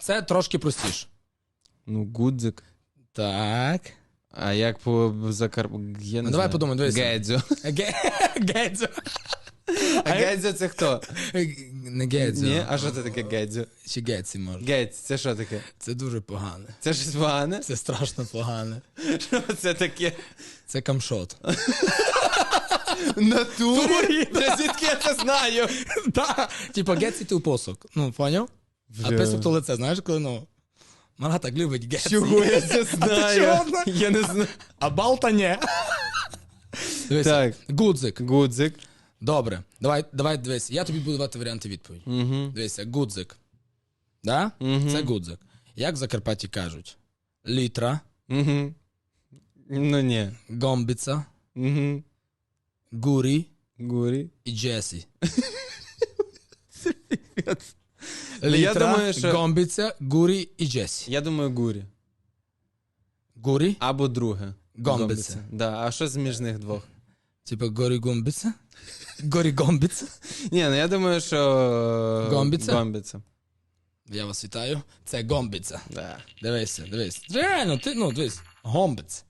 Це трошки простіше. Ну, гудзик. Так. А як по Закар... Я не Ну, давай знаю. подумай, дивися. Гедзьо. Ге- Гедзо. А Гедзьо це хто? Не Гедзо. Ні? А що це таке Гедзьо? Чи Гетсі може. Гець, це що таке? Це дуже погане. Це щось погане? Це страшно погане. Що це таке? Це камшот. Натурі? Та звідки я це знаю? Типа Гетсі ти у посок. Ну, поняв? А Бля. писок то лице, знаєш, коли ну. Мара так любить Гетсі. Чого я це знаю? Я не знаю. А балта ні. Так. Гудзик. Гудзик. Добре. Давай, давай дивись. Я тобі буду давати варіанти відповіді. Угу. Дивися, гудзик. Да? Мгм. Це гудзик. Як в Закарпатті кажуть? Літра, Угу. Ну ні. гомбіца, Угу. гурі Гурі. і Джесі. Ну, я Літра, думаю, що- гомбіця, гурі і Джесі. Я думаю, гурі. Гурі? Або друге. Гомбиця. Да. А що з між них двох? Типа горі гомбіця? Горі гомбіця? Ні, ну я думаю, що. Гомбіця? Гомбіця. Я вас вітаю. Це гомбіця. Да. Дивися, дивись. Реально, ти, ну, дивись. Гомбиць.